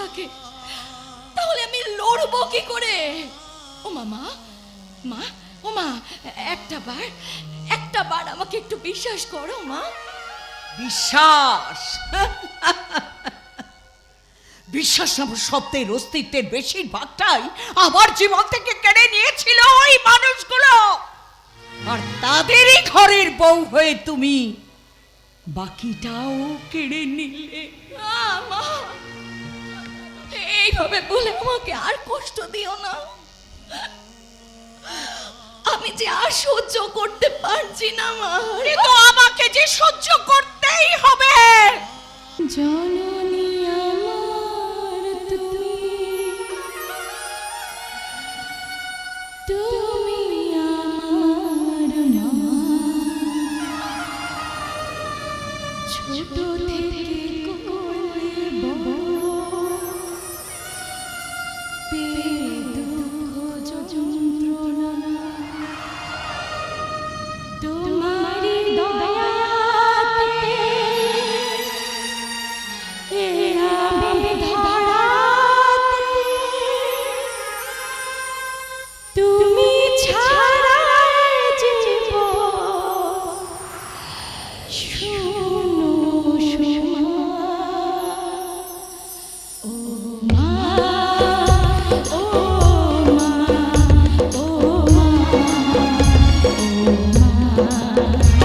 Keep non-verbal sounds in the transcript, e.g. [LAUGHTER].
থাকে তাহলে আমি লড়বো কি করে? ও মামা মা ও মা একটা বার একটা বার আমাকে একটু বিশ্বাস করো মা। বিশ্বাস? [LAUGHS] বিশ্বাস নামক শব্দের অস্তিত্বের বেশিরভাগটাই আমার জীবন থেকে কেড়ে নিয়েছিল ওই মানুষগুলো। আর তাদেরই ঘরের বউ হয়ে তুমি বাকিটাও কেড়ে নিলে। মা। এইভাবে বলে আমাকে আর কষ্ট দিও না। আমি যে আর সহ্য করতে পারছি না, মা। আমাকে যে সহ্য করতেই হবে। জননী আমার, তুমি তুমি আমার মা। ছোট থেকে ও